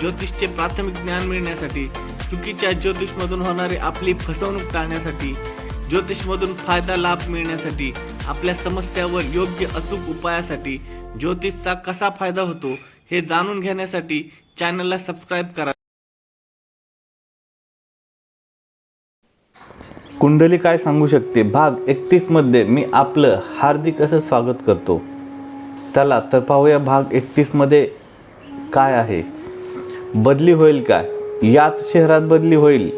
ज्योतिषचे प्राथमिक ज्ञान मिळण्यासाठी चुकीच्या ज्योतिषमधून होणारी आपली फसवणूक टाळण्यासाठी ज्योतिषमधून फायदा लाभ मिळण्यासाठी आपल्या समस्यावर योग्य अचूक उपायासाठी ज्योतिषचा कसा फायदा होतो हे जाणून घेण्यासाठी चॅनलला सबस्क्राईब करा. कुंडली काय सांगू शकते? भाग एकतीसमध्ये मी आपलं हार्दिक असं स्वागत करतो. चला तर पाहूया भाग एकतीसमध्ये काय आहे. बदली होईल काय याच शहरात बदली होईल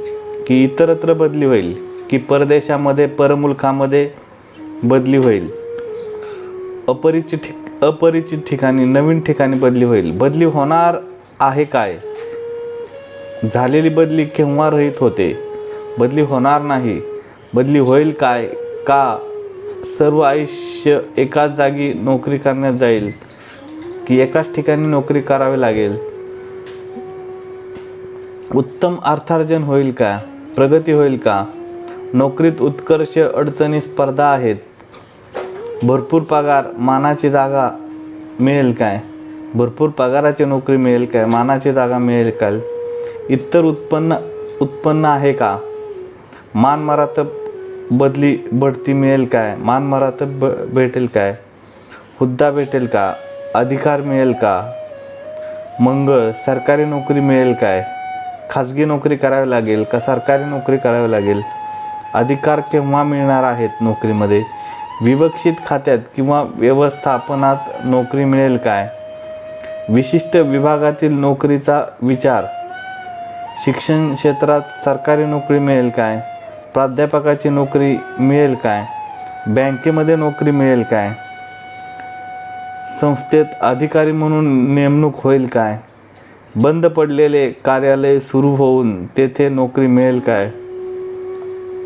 की इतरत्र बदली होईल की परदेशामध्ये परमुलखामध्ये बदली होईल? अपरिचित ठिक अपरिचित ठिकाणी नवीन ठिकाणी बदली होईल. बदली होणार आहे काय? झालेली बदली केव्हा रहित होते? बदली होणार नाही. बदली होईल काय? का सर्व आयुष्य एकाच जागी नोकरी करण्यात जाईल? की एकाच ठिकाणी नोकरी करावी लागेल? उत्तम अर्थार्जन होईल का? प्रगती होईल का? नोकरीत उत्कर्ष अडचणी स्पर्धा आहेत. भरपूर पगार मानाची जागा मिळेल काय? भरपूर पगाराची नोकरी मिळेल काय? मानाची जागा मिळेल काय? इतर उत्पन्न उत्पन्न आहे का? मान मरातब बदली बढती मिळेल काय? मान मरात ब भेटेल काय? हुद्दा भेटेल का? अधिकार मिळेल का? मंगळ सरकारी नोकरी मिळेल काय? खाजगी नोकरी करावी लागेल का सरकारी नोकरी करावी लागेल? अधिकार केव्हा मिळणार आहेत नोकरीमध्ये? विवक्षित खात्यात किंवा व्यवस्थापनात नोकरी मिळेल काय? विशिष्ट विभागातील नोकरीचा विचार. शिक्षण क्षेत्रात सरकारी नोकरी मिळेल काय? प्राध्यापकाची नोकरी मिळेल काय? बँकेमध्ये नोकरी मिळेल काय? संस्थेत अधिकारी म्हणून नेमणूक होईल काय? बंद पडलेले कार्यालय सुरू होऊन तेथे नोकरी मिळेल काय?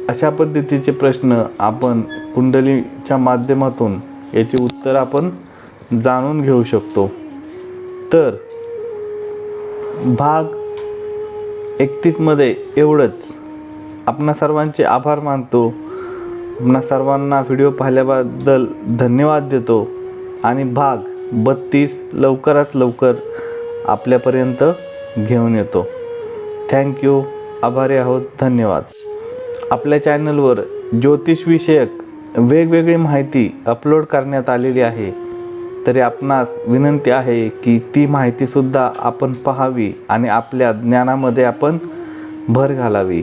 अशा पद्धतीचे प्रश्न आपण कुंडलीच्या माध्यमातून याचे उत्तर आपण जाणून घेऊ शकतो. तर भाग एकतीसमध्ये एवढंच. आपणा सर्वांचे आभार मानतो. आपणा सर्वांना व्हिडिओ पाहिल्याबद्दल धन्यवाद देतो. आणि भाग बत्तीस लवकरात लवकर आपल्यापर्यंत घेऊन येतो. थँक्यू आभारी आहोत. धन्यवाद. आपल्या चॅनलवर ज्योतिषविषयक वेगवेगळी माहिती अपलोड करण्यात आलेली आहे. तरी आपणास विनंती आहे की ती माहितीसुद्धा आपण पाहावी आणि आपल्या ज्ञानामध्ये आपण भर घालावी.